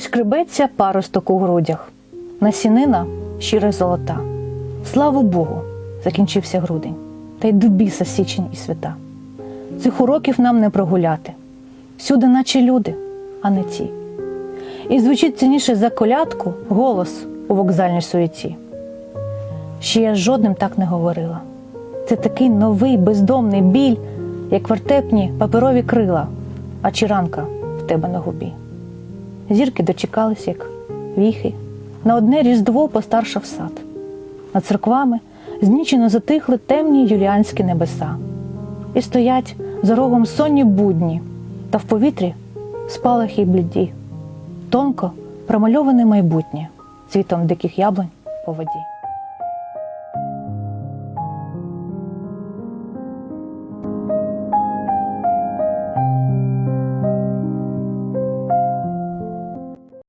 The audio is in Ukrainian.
Шкребеться паросток у грудях, насінина щира золота. Слава Богу, закінчився грудень, та й до біса січень і свята. Цих уроків нам не прогуляти. Всюди, наче люди, а не ті. І звучить цінніше за колядку голос у вокзальній суеті. Ще я жодним так не говорила. Це такий новий бездомний біль, як вертепні паперові крила, а чіранка в тебе на губі. Зірки дочекались, як віхи, на одне різдво постаршав сад. Над церквами знічено затихли темні юліанські небеса. І стоять за рогом сонні будні, та в повітрі спалахи й бліді, тонко промальоване майбутнє цвітом диких яблунь по воді.